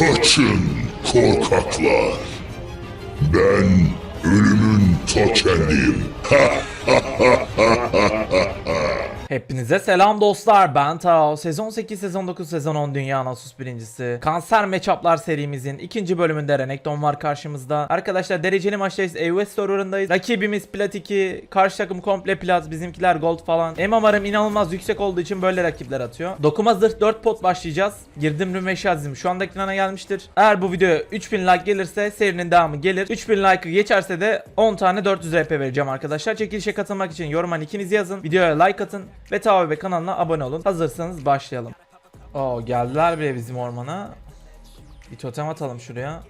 Kaçın korkaklar. Ben ölümün ta kendiyim. Hepinize selam dostlar ben Tao. Sezon 8, sezon 9, sezon 10 Dünya Nasus birincisi. Kanser Matchup'lar serimizin ikinci bölümünde Renekton var karşımızda. Arkadaşlar dereceli maçtayız. EUS serverındayız. Rakibimiz Plat 2. Karşı takım komple Plat. Bizimkiler Gold falan. MMR'ım inanılmaz yüksek olduğu için böyle rakipler atıyor. Dokuma zırh 4 pot başlayacağız. Girdim Rümeşi Azim. Şu anda ekrana gelmiştir. Eğer bu videoya 3000 like gelirse serinin devamı gelir. 3000 like'ı geçerse de 10 tane 400 RP vereceğim arkadaşlar. Çekilişe katılmak için yoruma ikiniz yazın. Videoya like atın. Ve ve kanalına abone olun. Hazırsanız başlayalım. Oo geldiler bile bizim ormana. Bir totem atalım şuraya.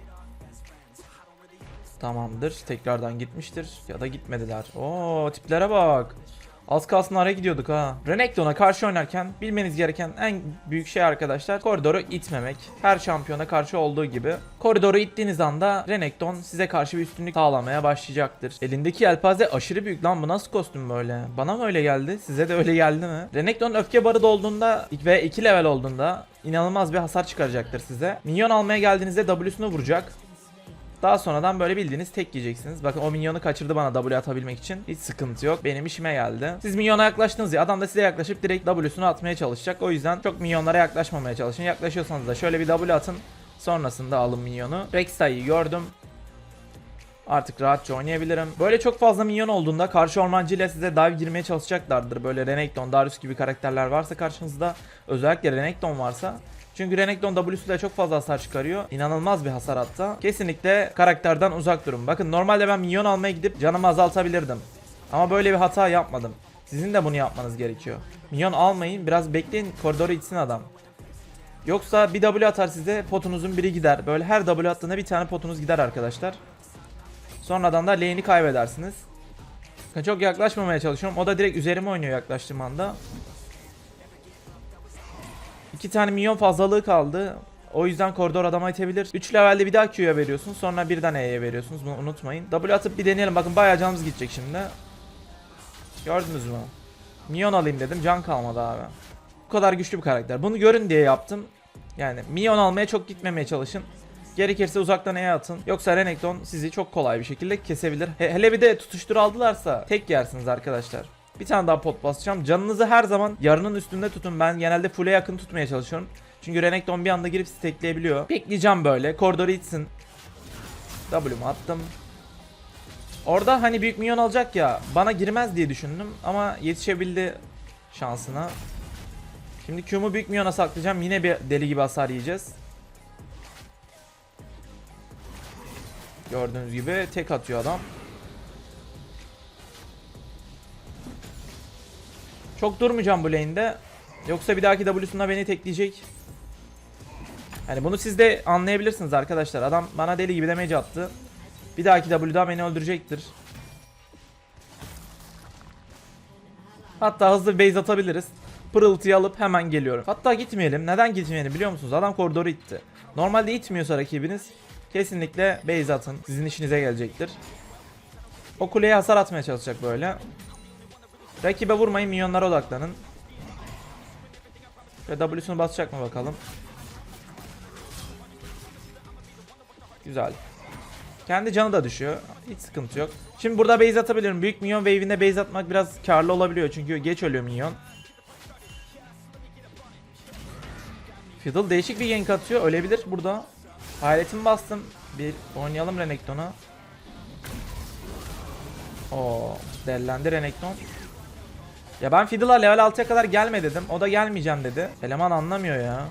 Tamamdır. Tekrardan gitmiştir. Ya da gitmediler. Oo tiplere bak. Az kalsın araya gidiyorduk ha. Renekton'a karşı oynarken bilmeniz gereken en büyük şey arkadaşlar koridoru itmemek. Her şampiyona karşı olduğu gibi. Koridoru ittiğiniz anda Renekton size karşı bir üstünlük sağlamaya başlayacaktır. Elindeki yelpaze aşırı büyük lan bu nasıl kostüm böyle? Bana mı öyle geldi? Size de öyle geldi mi? Renekton öfke barı dolduğunda ve 2 level olduğunda inanılmaz bir hasar çıkaracaktır size. Minyon almaya geldiğinizde W'sunu vuracak. Daha sonradan böyle bildiğiniz tek yiyeceksiniz. Bakın o minyonu kaçırdı bana W atabilmek için. Hiç sıkıntı yok. Benim işime geldi. Siz minyona yaklaştınız ya adam da size yaklaşıp direkt W'sunu atmaya çalışacak. O yüzden çok minyonlara yaklaşmamaya çalışın. Yaklaşıyorsanız da şöyle bir W atın. Sonrasında alın minyonu. Rek'Sai'yi gördüm. Artık rahatça oynayabilirim. Böyle çok fazla minyon olduğunda karşı ormancı ile size dive girmeye çalışacaklardır. Böyle Renekton, Darius gibi karakterler varsa karşınızda. Özellikle Renekton varsa. Çünkü Renekton W'suyla çok fazla hasar çıkarıyor. İnanılmaz bir hasar hatta. Kesinlikle karakterden uzak durun. Bakın normalde ben minyon almaya gidip canımı azaltabilirdim. Ama böyle bir hata yapmadım. Sizin de bunu yapmanız gerekiyor. Minyon almayın biraz bekleyin koridoru içsin adam. Yoksa bir W atar size potunuzun biri gider. Böyle her W attığında bir tane potunuz gider arkadaşlar. Sonradan da lane'i kaybedersiniz. Çok yaklaşmamaya çalışıyorum. O da direkt üzerime oynuyor yaklaştığım anda. İki tane minyon fazlalığı kaldı. O yüzden koridor adama itebilir. 3 levelde bir daha Q'ya veriyorsun. Sonra birden E'ye veriyorsunuz. Bunu unutmayın. W atıp bir deneyelim. Bakın bayağı canımız gidecek şimdi. Gördünüz mü? Minyon alayım dedim. Can kalmadı abi. Bu kadar güçlü bir karakter. Bunu görün diye yaptım. Yani minyon almaya çok gitmemeye çalışın. Gerekirse uzaktan E atın. Yoksa Renekton sizi çok kolay bir şekilde kesebilir. He- hele bir de tutuştur aldılarsa tek yersiniz arkadaşlar. Bir tane daha pot basacağım. Canınızı her zaman yarının üstünde tutun. Ben genelde full'e yakın tutmaya çalışıyorum. Çünkü Renekton bir anda girip sizi tekleyebiliyor. Bekleyeceğim böyle. Koridoru itsin. W'mu attım. Orada hani büyük minyon alacak ya. Bana girmez diye düşündüm. Ama yetişebildi şansına. Şimdi Q'mu büyük minyona saklayacağım. Yine bir deli gibi hasar yiyeceğiz. Gördüğünüz gibi tek atıyor adam. Çok durmayacağım bu lane'de. Yoksa bir dahaki W'sunda beni tekleyecek. Yani bunu siz de anlayabilirsiniz arkadaşlar. Adam bana deli gibi damage attı. Bir dahaki W'da beni öldürecektir. Hatta hızlı base atabiliriz. Pırıltıyı alıp hemen geliyorum. Hatta gitmeyelim. Neden gitmeyelim biliyor musunuz? Adam koridoru itti. Normalde itmiyorsa rakibiniz kesinlikle base atın. Sizin işinize gelecektir. O kuleye hasar atmaya çalışacak böyle. Rakibe vurmayın minyonlara odaklanın. Ve W'sunu basacak mı bakalım. Güzel. Kendi canı da düşüyor. Hiç sıkıntı yok. Şimdi burada base atabilirim. Büyük minyon wave'inde base atmak biraz karlı olabiliyor. Çünkü geç ölüyor minyon. Fiddle değişik bir gank atıyor. Ölebilir burada. Hayaletimi bastım. Bir oynayalım Renekton'a. Oo, dellendi Renekton. Ya ben Fiddle'a level 6'ya kadar gelme dedim. O da gelmeyeceğim dedi. Eleman anlamıyor ya.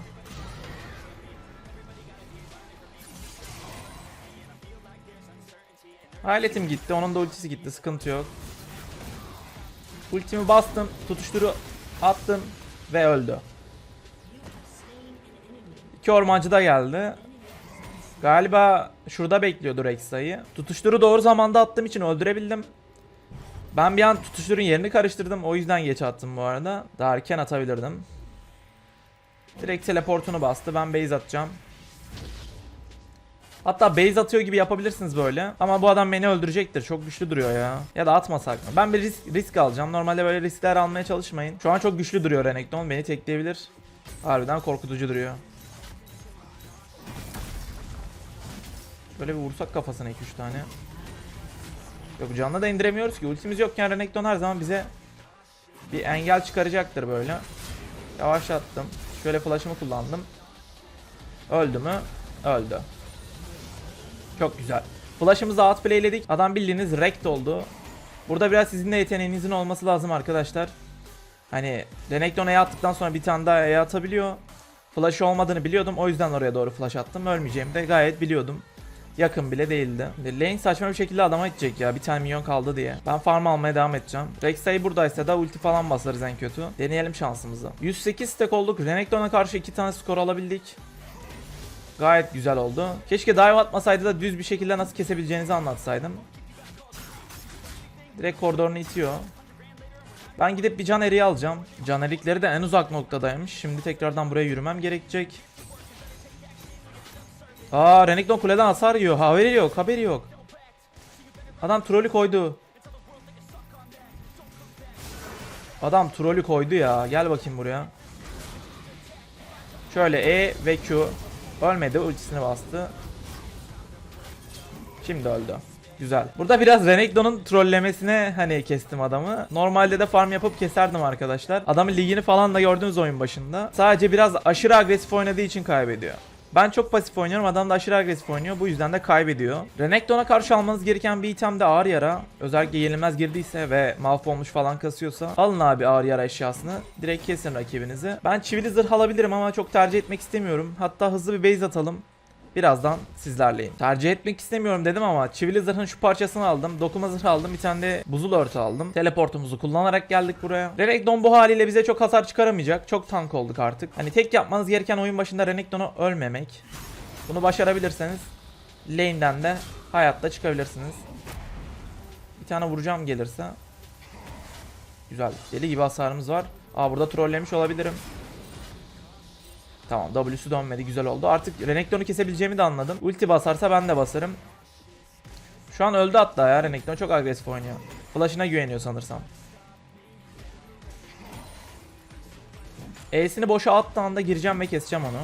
Hayaletim gitti. Onun da ultisi gitti. Sıkıntı yok. Ultimi bastım. Tutuşturu attım. Ve öldü. İki ormancı da geldi. Galiba şurada bekliyordu Rek'Sai'yi. Tutuşturu doğru zamanda attığım için öldürebildim. Ben bir an tutuşturun yerini karıştırdım. O yüzden geç attım bu arada. Daha erken atabilirdim. Direkt teleportunu bastı. Ben base atacağım. Hatta base atıyor gibi yapabilirsiniz böyle. Ama bu adam beni öldürecektir. Çok güçlü duruyor ya. Ya da atmasak mı? Ben bir risk, risk alacağım. Normalde böyle riskler almaya çalışmayın. Şu an çok güçlü duruyor Renekton. Beni tekleyebilir. Harbiden korkutucu duruyor. Böyle bir vursak kafasına 2-3 tane. Yok canlı da indiremiyoruz ki. Ultimiz yokken Renekton her zaman bize bir engel çıkaracaktır böyle. Yavaşlattım. Şöyle flash'ımı kullandım. Öldü mü? Öldü. Çok güzel. Flash'ımızı outplayledik. Adam bildiğiniz wrecked oldu. Burada biraz sizin de yeteneğinizin olması lazım arkadaşlar. Hani Renekton E attıktan sonra bir tane daha E atabiliyor. Flash olmadığını biliyordum. O yüzden oraya doğru flash attım. Ölmeyeceğimi de gayet biliyordum. Yakın bile değildi. Lane saçma bir şekilde adama gidecek ya. Bir tane minyon kaldı diye. Ben farm almaya devam edeceğim. Rek'Sai buradaysa da ulti falan basarız en kötü. Deneyelim şansımızı. 108 stack olduk. Renekton'a karşı 2 tane skor alabildik. Gayet güzel oldu. Keşke dive atmasaydı da düz bir şekilde nasıl kesebileceğinizi anlatsaydım. Direkt koridorunu itiyor. Ben gidip bir can eriği alacağım. Can erikleri de en uzak noktadaymış. Şimdi tekrardan buraya yürümem gerekecek. Aa Renekton kuleden hasar yiyor. Haberi yok, haberi yok. Adam trolü koydu. Adam trolü koydu ya. Gel bakayım buraya. Şöyle E ve Q. Ölmedi, ultisini bastı. Şimdi öldü. Güzel. Burada biraz Renekton'un trollemesine hani kestim adamı. Normalde de farm yapıp keserdim arkadaşlar. Adamın ligini falan da gördünüz oyun başında. Sadece biraz aşırı agresif oynadığı için kaybediyor. Ben çok pasif oynuyorum. Adam da aşırı agresif oynuyor. Bu yüzden de kaybediyor. Renekton'a karşı almanız gereken bir item de ağır yara. Özellikle yenilmez girdiyse ve mahvolmuş falan kasıyorsa alın abi ağır yara eşyasını. Direkt kesin rakibinizi. Ben çivili zırh alabilirim ama çok tercih etmek istemiyorum. Hatta hızlı bir base atalım. Birazdan sizlerleyim. Tercih etmek istemiyorum dedim ama çivili zırhın şu parçasını aldım. Dokuma zırhı aldım. Bir tane de buzul örtü aldım. Teleportumuzu kullanarak geldik buraya. Renekton bu haliyle bize çok hasar çıkaramayacak. Çok tank olduk artık. Hani tek yapmanız gereken oyun başında Renekton'u ölmemek. Bunu başarabilirseniz lane'den de hayatta çıkabilirsiniz. Bir tane vuracağım gelirse. Güzel. Deli gibi hasarımız var. Aa burada trollemiş olabilirim. Tamam W'su dönmedi güzel oldu. Artık Renekton'u kesebileceğimi de anladım. Ulti basarsa ben de basarım. Şu an öldü hatta ya Renekton çok agresif oynuyor. Flash'ına güveniyor sanırsam. E'sini boşa attığı anda gireceğim ve keseceğim onu.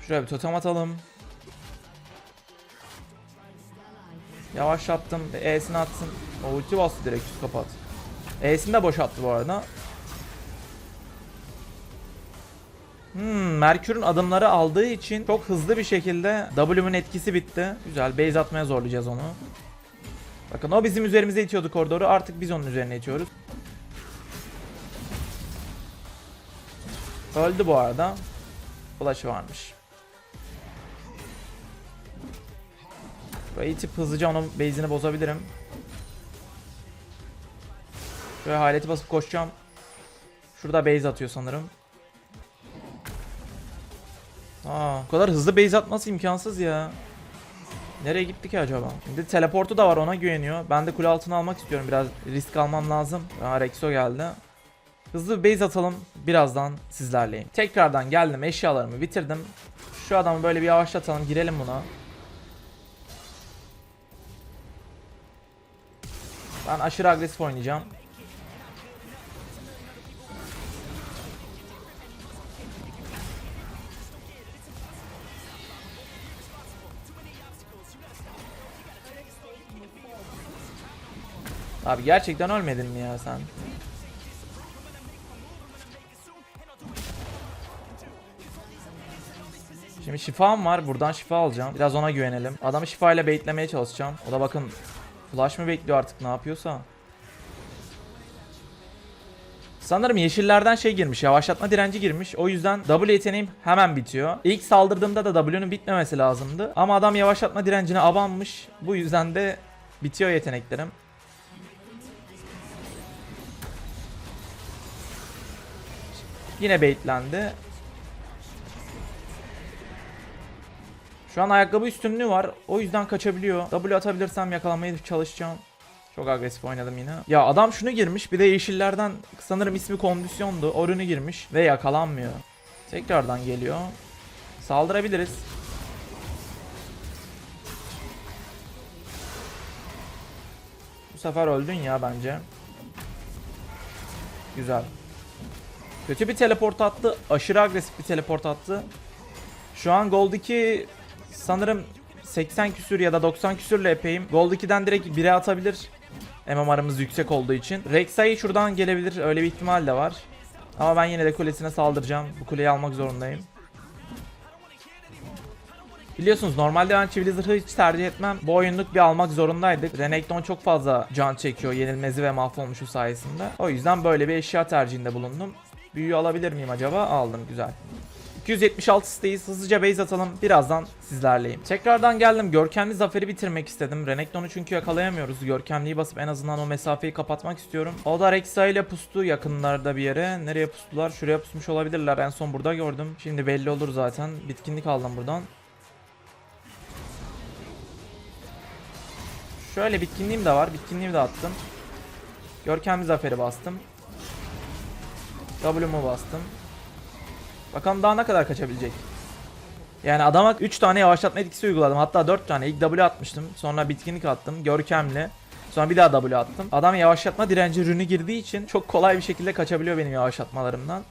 Şuraya bir totem atalım. Yavaşlattım. E'sini atsın. O ulti bastı direkt üst kapat. E'sini de boşalttı bu arada. Hmm, Merkür'ün adımları aldığı için çok hızlı bir şekilde W'mun etkisi bitti. Güzel base atmaya zorlayacağız onu. Bakın o bizim üzerimize itiyordu koridoru artık biz onun üzerine itiyoruz. Öldü bu arada. Flash'ı varmış. Burayı itip hızlıca onun base'ini bozabilirim. Şöyle haleti basıp koşacağım. Şurada base atıyor sanırım. Aa, bu kadar hızlı base atması imkansız ya. Nereye gitti ki acaba? Şimdi teleportu da var ona güveniyor. Ben de kule altına almak istiyorum. Biraz risk almam lazım. Aa, Rexo geldi. Hızlı bir base atalım. Birazdan sizlerleyim. Tekrardan geldim. Eşyalarımı bitirdim. Şu adamı böyle bir yavaşlatalım. Girelim buna. Ben aşırı agresif oynayacağım. Abi gerçekten ölmedin mi ya sen? Şimdi şifam var. Buradan şifa alacağım. Biraz ona güvenelim. Adamı şifayla baitlemeye çalışacağım. O da bakın flash mı bekliyor artık ne yapıyorsa. Sanırım yeşillerden şey girmiş. Yavaşlatma direnci girmiş. O yüzden W yeteneğim hemen bitiyor. İlk saldırdığımda da W'nun bitmemesi lazımdı. Ama adam yavaşlatma direncine abanmış. Bu yüzden de bitiyor yeteneklerim. Yine baitlendi. Şu an ayakkabı üstünlüğü var. O yüzden kaçabiliyor. W atabilirsem yakalamaya çalışacağım. Çok agresif oynadım yine. Ya adam şunu girmiş. Bir de yeşillerden sanırım ismi kondisyondu. O ürünü girmiş. Ve yakalanmıyor. Tekrardan geliyor. Saldırabiliriz. Bu sefer öldün ya bence. Güzel. Kötü bir teleport attı. Aşırı agresif bir teleport attı. Şu an Gold 2 sanırım 80 küsür ya da 90 küsürle epeyim. Gold 2'den direkt 1'e atabilir. MMR'ımız yüksek olduğu için. Rek'Sai şuradan gelebilir. Öyle bir ihtimal de var. Ama ben yine de kulesine saldıracağım. Bu kuleyi almak zorundayım. Biliyorsunuz normalde ben çivili hiç tercih etmem. Bu oyunluk bir almak zorundaydık. Renekton çok fazla can çekiyor yenilmezi ve mahvolmuşu sayesinde. O yüzden böyle bir eşya tercihinde bulundum. Büyüyü alabilir miyim acaba? Aldım güzel. 276 siteyiz. Hızlıca base atalım. Birazdan sizlerleyim. Tekrardan geldim. Görkemli zaferi bitirmek istedim. Renekton'u çünkü yakalayamıyoruz. Görkemliyi basıp en azından o mesafeyi kapatmak istiyorum. O da Rek'Sai ile pustu yakınlarda bir yere. Nereye pustular? Şuraya pusmuş olabilirler. En son burada gördüm. Şimdi belli olur zaten. Bitkinlik aldım buradan. Şöyle bitkinliğim de var. Bitkinliğimi de attım. Görkemli zaferi bastım. W'mu bastım. Bakalım daha ne kadar kaçabilecek. Yani adama 3 tane yavaşlatma etkisi uyguladım. Hatta 4 tane. İlk W atmıştım. Sonra bitkinlik attım. Görkemli. Sonra bir daha W attım. Adam yavaşlatma direnci rünü girdiği için çok kolay bir şekilde kaçabiliyor benim yavaşlatmalarımdan.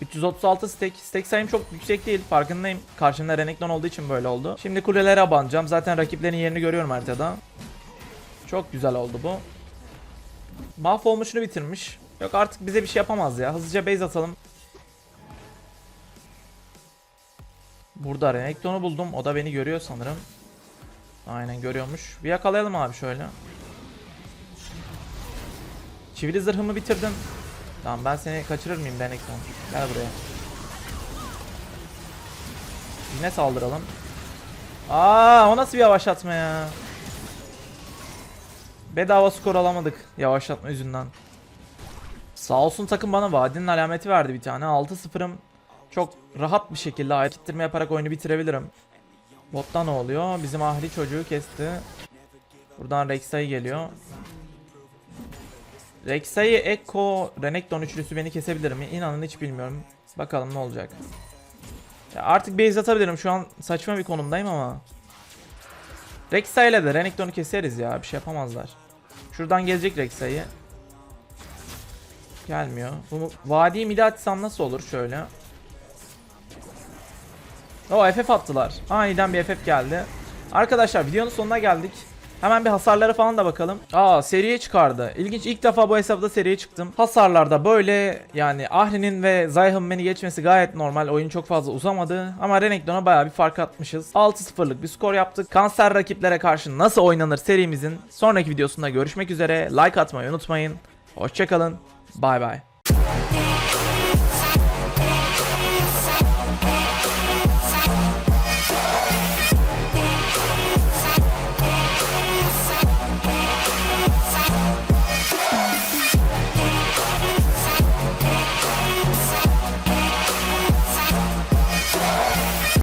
336 stack. Stack sayım çok yüksek değil. Farkındayım. Karşımda Renekton olduğu için böyle oldu. Şimdi kulelere abanacağım. Zaten rakiplerin yerini görüyorum haritada. Çok güzel oldu bu. Mahvolmuşunu bitirmiş. Yok artık bize bir şey yapamaz ya. Hızlıca base atalım. Burada Renekton'u buldum. O da beni görüyor sanırım. Aynen görüyormuş. Bir yakalayalım abi şöyle. Çivili zırhımı bitirdim. Tamam ben seni kaçırır mıyım Renekton? Gel buraya. Yine saldıralım. Aa o nasıl bir yavaşlatma ya? Bedava skor alamadık yavaşlatma yüzünden. Sağ olsun takım bana vadinin alameti verdi bir tane. 6-0'ım çok rahat bir şekilde ayak ittirme yaparak oyunu bitirebilirim. Botta ne oluyor? Bizim ahli çocuğu kesti. Buradan Rek'Sai geliyor. Rek'Sai, Ekko, Renekton üçlüsü beni kesebilir mi? İnanın hiç bilmiyorum. Bakalım ne olacak. Ya artık base atabilirim. Şu an saçma bir konumdayım ama. Rek'Sai ile de Renekton'u keseriz ya. Bir şey yapamazlar. Şuradan gelecek Rek'Sai. Gelmiyor. Bu vadiyi mide atsam nasıl olur şöyle. O FF attılar. Aniden bir FF geldi. Arkadaşlar videonun sonuna geldik. Hemen bir hasarlara falan da bakalım. Aa seriye çıkardı. İlginç ilk defa bu hesapta seriye çıktım. Hasarlarda böyle yani Ahri'nin ve Zayh'ın beni geçmesi gayet normal. Oyun çok fazla uzamadı. Ama Renekton'a baya bir fark atmışız. 6-0'lık bir skor yaptık. Kanser rakiplere karşı nasıl oynanır serimizin sonraki videosunda görüşmek üzere. Like atmayı unutmayın. Hoşçakalın. Bay bay.